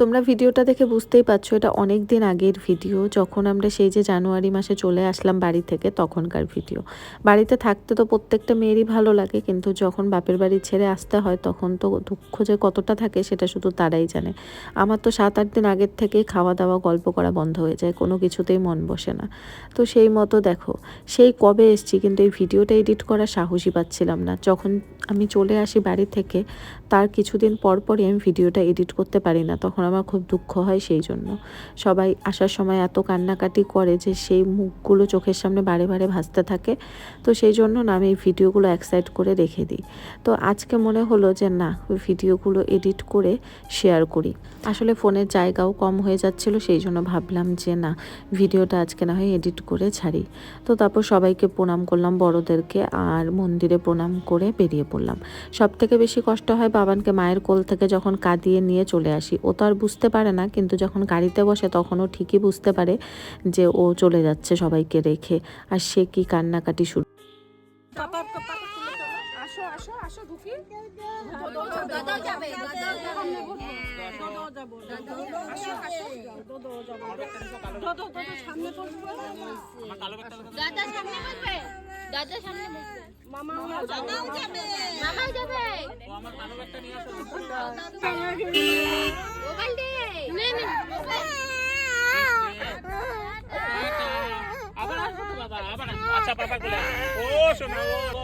তোমরা ভিডিওটা দেখে বুঝতেই পারছ, এটা অনেক দিন আগের ভিডিও। যখন আমরা সেই যে জানুয়ারি মাসে চলে আসলাম বাড়ি থেকে, তখনকার ভিডিও। বাড়িতে থাকতে তো প্রত্যেকটা মেয়েরই ভালো লাগে, কিন্তু যখন বাপের বাড়ি ছেড়ে আসতে হয়, তখন তো দুঃখ যে কতটা থাকে, সেটা শুধু তারাই জানে। আমার তো সাত আট দিন আগের থেকেই খাওয়া দাওয়া গল্প করা বন্ধ হয়ে যায়, কোনো কিছুতেই মন বসে না। তো সেই মতো দেখো, সেই কবে এসছি, কিন্তু এই ভিডিওটা এডিট করার সাহসই পাচ্ছিলাম না। যখন আমি চলে আসি বাড়ি থেকে, তার কিছুদিন পর পরই আমি ভিডিওটা এডিট করতে পারি না, তখন আমার খুব দুঃখ হয় সেই জন্য। সবাই আসার সময় এত কান্নাকাটি করে যে সেই মুখগুলো চোখের সামনে বারে বারে ভাসতে থাকে। তো সেই জন্য না আমি এই ভিডিওগুলো এক সাইড করে রেখে দিই। তো আজকে মনে হলো যে না, ওই ভিডিওগুলো এডিট করে শেয়ার করি। আসলে ফোনের জায়গাও কম হয়ে যাচ্ছিল, সেই জন্য ভাবলাম যে না, ভিডিওটা আজকে না হয় এডিট করে ছাড়ি। তো তারপর সবাইকে প্রণাম করলাম বড়োদেরকে আর মন্দিরে প্রণাম করে বেরিয়ে পড়লাম। সব থেকে বেশি কষ্ট হয় বাবানকে মায়ের কোল থেকে যখন কাঁদিয়ে নিয়ে চলে আসি। ও তো আর বুঝতে পারে না কিন্তু যখন গাড়িতে বসে তখনও ঠিকই বুঝতে পারে যে ও চলে যাচ্ছে সবাইকে রেখে আর সে কি কান্নাকাটি শুরু। আসো আসো আসো যাবে, দাদাও যাবে। দাদাও যাব আসো আসো দাদাও যাব দাদা আবার আসব তো বাবা আবার আসব। আচ্ছা বাবা গুলো ও শোনা ও ও ও ও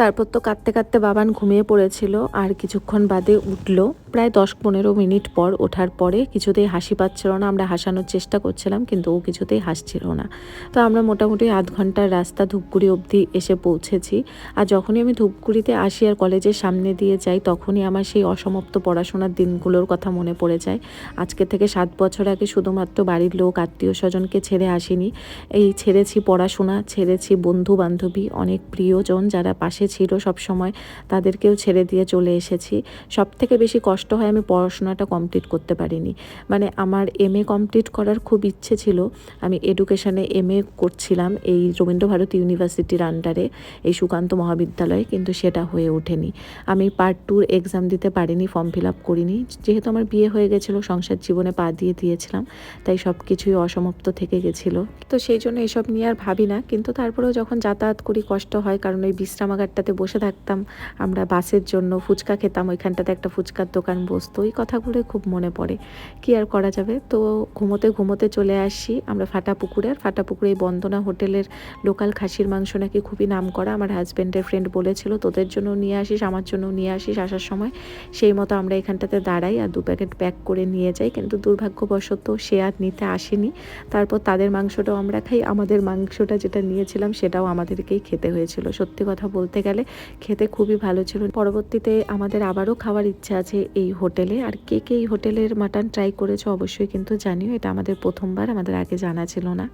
তারপর তো কাঁদতে কাঁদতে বাবান ঘুমিয়ে পড়েছিল আর কিছুক্ষণ বাদে উঠল। প্রায় দশ পনেরো মিনিট পর ওঠার পরে কিছুতেই হাসি পাচ্ছিল না। আমরা হাসানোর চেষ্টা করছিলাম, কিন্তু ও কিছুতেই হাসছিল না। তো আমরা মোটামুটি আধ ঘণ্টার রাস্তা ধূপগুড়ি অবধি এসে পৌঁছেছি। আর যখনই আমি ধূপগুড়িতে আসি আর কলেজের সামনে দিয়ে যাই, তখনই আমার সেই অসমাপ্ত পড়াশোনার দিনগুলোর কথা মনে পড়ে যায়। আজকে থেকে সাত বছর আগে শুধুমাত্র বাড়ির লোক, আত্মীয় স্বজনকে ছেড়ে আসিনি। এই ছেড়েছি পড়াশোনা, ছেড়েছি বন্ধু বান্ধবী অনেক প্রিয়জন যারা পাশে ছিল সব সময় তাদেরকেও ছেড়ে দিয়ে চলে এসেছি। সব থেকে বেশি কষ্ট হয় আমি পড়াশোনাটা কমপ্লিট করতে পারিনি। মানে আমার এম এ কমপ্লিট করার খুব ইচ্ছে ছিল। আমি এডুকেশনে এম এ করছিলাম এই রবীন্দ্রভারতী ইউনিভার্সিটির আন্ডারে এই সুকান্ত মহাবিদ্যালয়ে, কিন্তু সেটা হয়ে ওঠেনি। আমি পার্ট টুর এক্সাম দিতে পারিনি ফর্ম ফিল আপ করিনি। যেহেতু আমার বিয়ে হয়ে গেছিল, সংসার জীবনে পা দিয়ে দিয়েছিলাম, তাই সব কিছুই অসমাপ্ত থেকে গেছিল। তো সেই জন্য এসব নিয়ে আর ভাবি না, কিন্তু তারপরেও যখন যাতায়াত করি কষ্ট হয়, কারণ ওই বিশ্রামাগারটাতে বসে থাকতাম। আমরা বাসের জন্য ফুচকা খেতাম, ওইখানটাতে একটা ফুচকার দোকান বসতো। ওই কথাগুলোই খুব মনে পড়ে। কি আর করা যাবে? তো ঘুমোতে ঘুমোতে চলে আসি। আমরা ফাটা পুকুরে, আর ফাটা পুকুরে এই বন্দনা হোটেলের লোকাল খাসির মাংস নাকি খুবই নাম করা আমার হাজব্যান্ডের ফ্রেন্ড বলেছিল, তোদের জন্য নিয়ে আসিস, আমার জন্য নিয়ে আসিস আসার সময়। সেই মতো আমরা এখানটাতে দাঁড়াই, আর দু প্যাকেট প্যাক করে নিয়ে যাই। কিন্তু দুর্ভাগ্যবশত সে আর নিতে আসেনি। তারপর তাদের মাংসটাও আমরা খাই। আমাদের মাংসটা যেটা নিয়েছিলাম, সেটাও আমাদেরকেই খেতে হয়েছিল। সত্যি কথা বলতে গেলে খেতে খুবই ভালো ছিল। পরবর্তীতে আমাদের আবারও খাওয়ার ইচ্ছা আছে এই হোটেলে। আর কে কে এই হোটেলের মাটন ট্রাই করেছ অবশ্যই কিন্তু জানিও, এটা আমাদের প্রথমবার, আমাদের আগে জানা ছিল না।